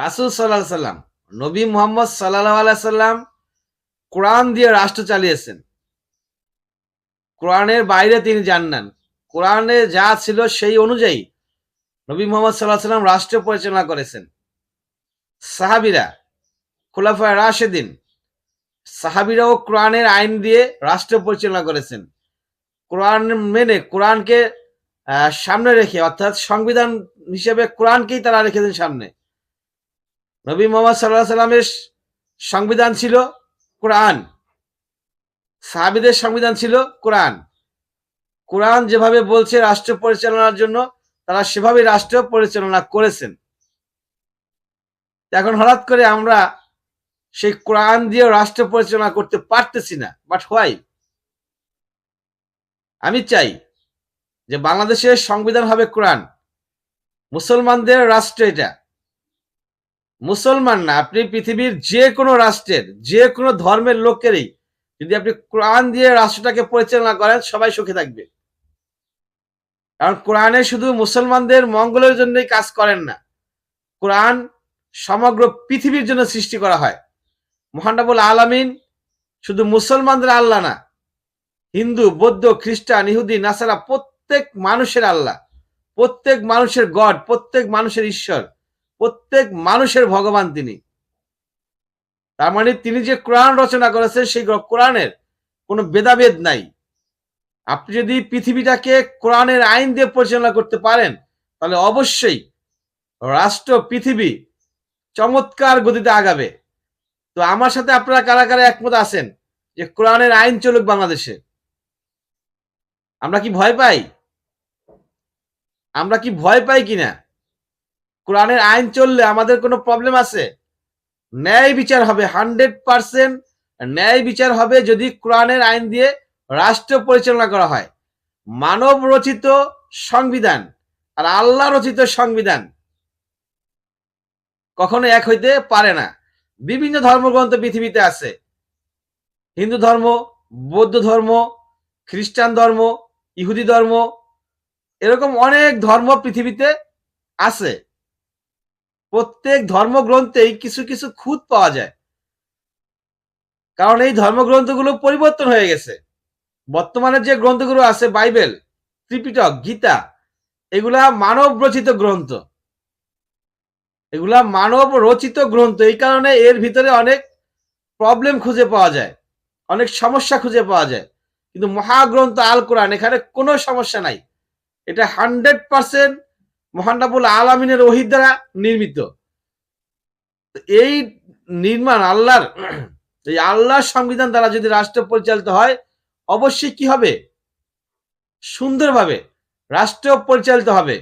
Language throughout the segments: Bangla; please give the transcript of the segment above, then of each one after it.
রাসুল সাল্লাহ সাল্লাম, নবী মোহাম্মদ সাল্লাহ সাল্লাম কোরআন দিয়ে রাষ্ট্র চালিয়েছেন। কোরআনের বাইরে তিনি জানান কোরআনে যা ছিল সেই অনুযায়ী নবী মোহাম্মদ সাল্লাহ সাল্লাম রাষ্ট্র পরিচালনা করেছেন। সাহাবিরা খোলাফা রাশেদিন, সাহাবিরাও কোরআনের আইন দিয়ে রাষ্ট্র পরিচালনা করেছেন। কোরআন মেনে, কোরআনকে সামনে রেখে, অর্থাৎ সংবিধান হিসেবে কোরআনকেই তারা রেখেছেন সামনে। নবী মোহাম্মদ সাল্লাহ সাল্লামের সংবিধান ছিল কোরআন। সাহাবিদের সংবিধান ছিল কোরআন। কোরআন যেভাবে বলছে রাষ্ট্র পরিচালনার জন্য, তারা সেভাবে রাষ্ট্র পরিচালনা করেছেন। এখন হঠাৎ করে আমরা সেই কোরআন দিয়ে রাষ্ট্র পরিচালনা করতে পারতেছি না বাট হোয়াই আমি চাই যে বাংলাদেশের সংবিধান হবে কোরআন। মুসলমানদের রাষ্ট্র এটা। মুসলমান না, আপনি পৃথিবীর যে কোনো রাষ্ট্রের যে কোনো ধর্মের লোকেরই যদি আপনি কোরআন দিয়ে রাষ্ট্রটাকে পরিচালনা করেন, সবাই সুখে থাকবে। কারণ কোরআনে শুধু মুসলমানদের মঙ্গলের জন্যই কাজ করেন না, কোরআন সমগ্র পৃথিবীর জন্য সৃষ্টি করা হয়। মহানবুল আলামিন শুধু মুসলমানদের আল্লাহ না, হিন্দু, বৌদ্ধ, খ্রিস্টান, ইহুদি, নাসারা প্রত্যেক মানুষের আল্লাহ, প্রত্যেক মানুষের গড, প্রত্যেক মানুষের ঈশ্বর। প্রত্যেক মানুষের ভগবান তিনি। তার মানে তিনি যে কোরআন রচনা করেছেন, সেই কোরআনের কোনো ভেদাভেদ নাই। আপনি যদি পৃথিবীটাকে কোরআনের আইন দিয়ে পরিচালনা করতে পারেন, তাহলে অবশ্যই রাষ্ট্র, পৃথিবী চমৎকার গতিতে আগাবে। তো আমার সাথে আপনারা কারা কারা একমত আছেন যে কোরআনের আইন চলুক বাংলাদেশে? আমরা কি ভয় পাই? আমরা কি ভয় পাই কিনা? কোরআনের আইন চললে আমাদের কোনো প্রবলেম আছে? ন্যায় বিচার হবে হান্ড্রেড পার্সেন্ট। ন্যায় বিচার হবে যদি কোরআনের আইন দিয়ে রাষ্ট্র পরিচালনা করা হয়। মানব রচিত সংবিধান আর আল্লাহ রচিত সংবিধান কখনো এক হইতে পারে না। বিভিন্ন ধর্মগ্রন্থ পৃথিবীতে আছে। হিন্দু ধর্ম, বৌদ্ধ ধর্ম, খ্রিস্টান ধর্ম, ইহুদি ধর্ম, এরকম অনেক ধর্ম পৃথিবীতে আছে। প্রত্যেক ধর্মগ্রন্থেই কিছু কিছু খুঁত পাওয়া যায়। কারণ এই ধর্মগ্রন্থগুলো পরিবর্তন হয়ে গেছে। বর্তমানে যে গ্রন্থগুলো আছে, বাইবেল, ত্রিপিটক, গীতা, এগুলা মানব রচিত গ্রন্থ। এগুলা মানব রচিত গ্রন্থ, এই কারণে এর ভিতরে অনেক প্রবলেম খুঁজে পাওয়া যায়, অনেক সমস্যা খুঁজে পাওয়া যায়। কিন্তু মহাগ্রন্থ আল কোরআন এখানে কোনো সমস্যা নাই। এটা হান্ড্রেড পার্সেন্ট মহানাবুল আলমিনের ওহিদ দ্বারা নির্মিত। এই নির্মাণ আল্লাহর, এই আল্লাহর সংবিধান দ্বারা যদি রাষ্ট্র পরিচালিত হয়, অবশ্যই কি হবে? সুন্দরভাবে রাষ্ট্র পরিচালিত হবে।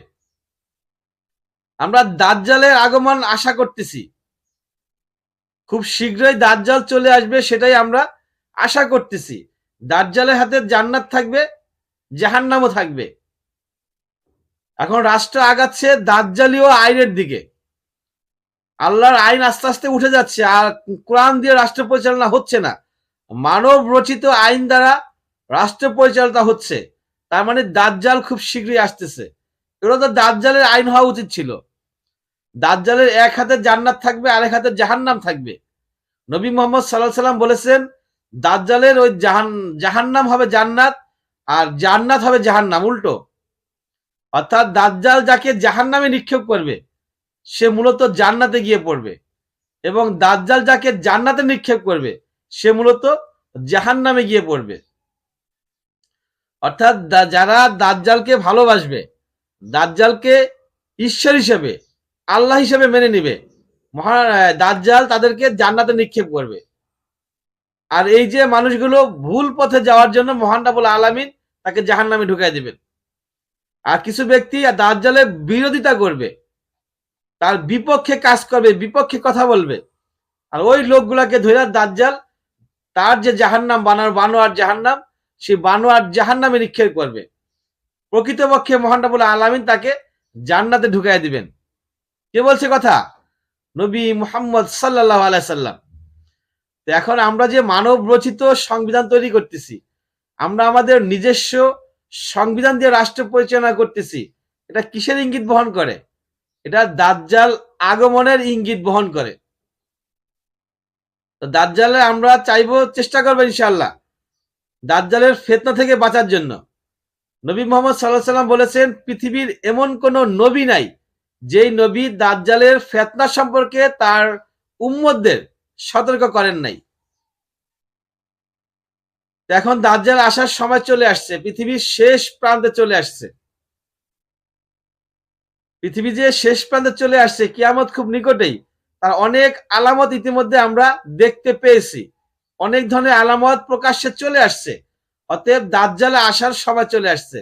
আমরা দাজ্জালের আগমন আশা করতেছি। খুব শীঘ্রই দাজ্জাল চলে আসবে সেটাই আমরা আশা করতেছি। দাজ্জালের হাতে জান্নাত থাকবে, জাহান্নামও থাকবে। এখন রাষ্ট্র আগাচ্ছে দাজ্জালীয় আইনের দিকে। আল্লাহর আইন আস্তে আস্তে উঠে যাচ্ছে, আর কোরআন দিয়ে রাষ্ট্র পরিচালনা হচ্ছে না। মানব রচিত আইন দ্বারা রাষ্ট্র পরিচালনা হচ্ছে, তার মানে দাজ্জাল খুব শীঘ্রই আসতেছে। এগুলো তো দাজ্জালের আইন হওয়া উচিত ছিল। দাজ্জালের এক হাতে জান্নাত থাকবে, আরেক হাতে জাহান্নাম থাকবে। নবী মোহাম্মদ সাল্লাহ সাল্লাম বলেছেন, দাজ্জালের ওই জাহান, জাহান্নাম হবে জান্নাত, আর জান্নাত হবে জাহান্নাম, উল্টো। অর্থাৎ দাজ্জাল যাকে জাহান্নামে নিক্ষেপ করবে, সে মূলত জান্নাতে গিয়ে পড়বে। এবং দাজ্জাল যাকে জান্নাতে নিক্ষেপ করবে, সে মূলত জাহান্নামে গিয়ে পড়বে। অর্থাৎ যারা দাজ্জালকে ভালোবাসবে, দাজ্জালকে ঈশ্বর হিসেবে, আল্লাহ হিসেবে মেনে নিবে, মহা দাজ্জাল তাদেরকে জান্নাতে নিক্ষেপ করবে। আর এই যে মানুষগুলো ভুল পথে যাওয়ার জন্য মহান রাবুল আলামিন তাকে জাহান্নামে ঢুকাই দিবেন। আর কিছু ব্যক্তি দাজ্জালের বিরোধিতা করবে। তার বিপক্ষে কাজ করবে, বিপক্ষে কথা বলবে। আর ওই লোকগুলাকে ধরে দাজ্জাল তার যে জাহান্নাম, বানার, বানোয়ার জাহান্নাম, সেই বানোয়ার জাহান্নামে নিক্ষেপ করবে। প্রকৃতপক্ষে মহানবুল আলামিন তাকে জান্নাতে ঢুকাই দিবেন। কে বলছে কথা? নবী মুহাম্মদ সাল্লাহ আলাইসাল্লাম তো এখন আমরা যে মানব রচিত সংবিধান তৈরি করতেছি, আমরা আমাদের নিজস্ব সংবিধান দিয়ে রাষ্ট্র পরিচালনা করতেছি, এটা কিসের ইঙ্গিত বহন করে? এটা দাজ্জাল আগমনের ইঙ্গিত বহন করে। তো দাজ্জালে আমরা চাইব, চেষ্টা করব ইনশাল্লাহ দাজ্জালের ফেতনা থেকে বাঁচার জন্য। নবী মোহাম্মদ সাল্লাহ সাল্লাম বলেছেন, পৃথিবীর এমন কোন নবী নাই যেই নবী দাজ্জালের ফেতনা সম্পর্কে তার উম্মতদের সতর্ক করেন নাই। এখন দাজ্জাল আসার সময় চলে আসছে, পৃথিবীর শেষ প্রান্তে চলে আসছে। পৃথিবী যে শেষ প্রান্তে চলে আসছে, কিয়ামত খুব নিকটেই। তার অনেক আলামত ইতিমধ্যে আমরা দেখতে পেয়েছি। অনেক ধরনের আলামত প্রকাশ্যে চলে আসছে। অতএব দাজ্জালে আসার সময় চলে আসছে।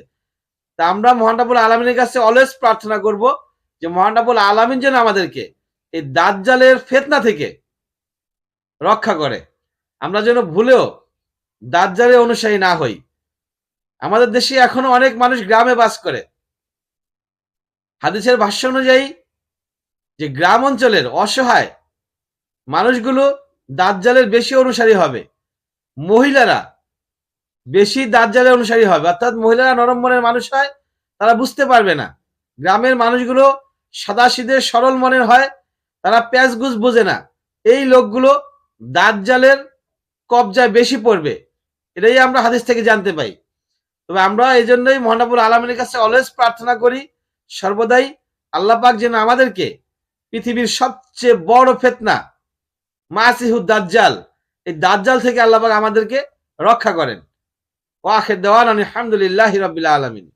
তা আমরা মহানবুল আলমিনের কাছে অলওয়েজ প্রার্থনা করব যে মহানবুল আলমিন যেন আমাদেরকে এই দাজ্জালের ফেতনা থেকে রক্ষা করে। আমরা যেন ভুলেও দাজ্জালের অনুসারী না হই। আমাদের দেশে এখনও অনেক মানুষ গ্রামে বাস করে। হাদিসের ভাষ্য অনুযায়ী যে গ্রাম অঞ্চলের অসহায় মানুষগুলো দাজ্জালের বেশি অনুসারী হবে। মহিলারা বেশি দাজ্জালের অনুসারী হবে। অর্থাৎ মহিলারা নরম মনের মানুষ হয়, তারা বুঝতে পারবে না। গ্রামের মানুষগুলো সাদাসিদের সরল মনের হয়, তারা প্যাঁচগুজ বোঝে না। এই লোকগুলো দাজ্জালের কবজায় বেশি পড়বে। এটাই আমরা হাদিস থেকে জানতে পাই। তবে আমরা এই জন্যই মহানাবুল আলমের কাছে অলওয়েজ প্রার্থনা করি, সর্বদাই আল্লাহ পাক যেন আমাদেরকে পৃথিবীর সবচেয়ে বড় ফেতনা মাসিহুদ দাজ্জাল, এই দাজ্জাল থেকে আল্লাহ পাক আমাদেরকে রক্ষা করেন। ওয়াখের দেওয়ান আলহামদুলিল্লাহ রবিল্লা আলমিন।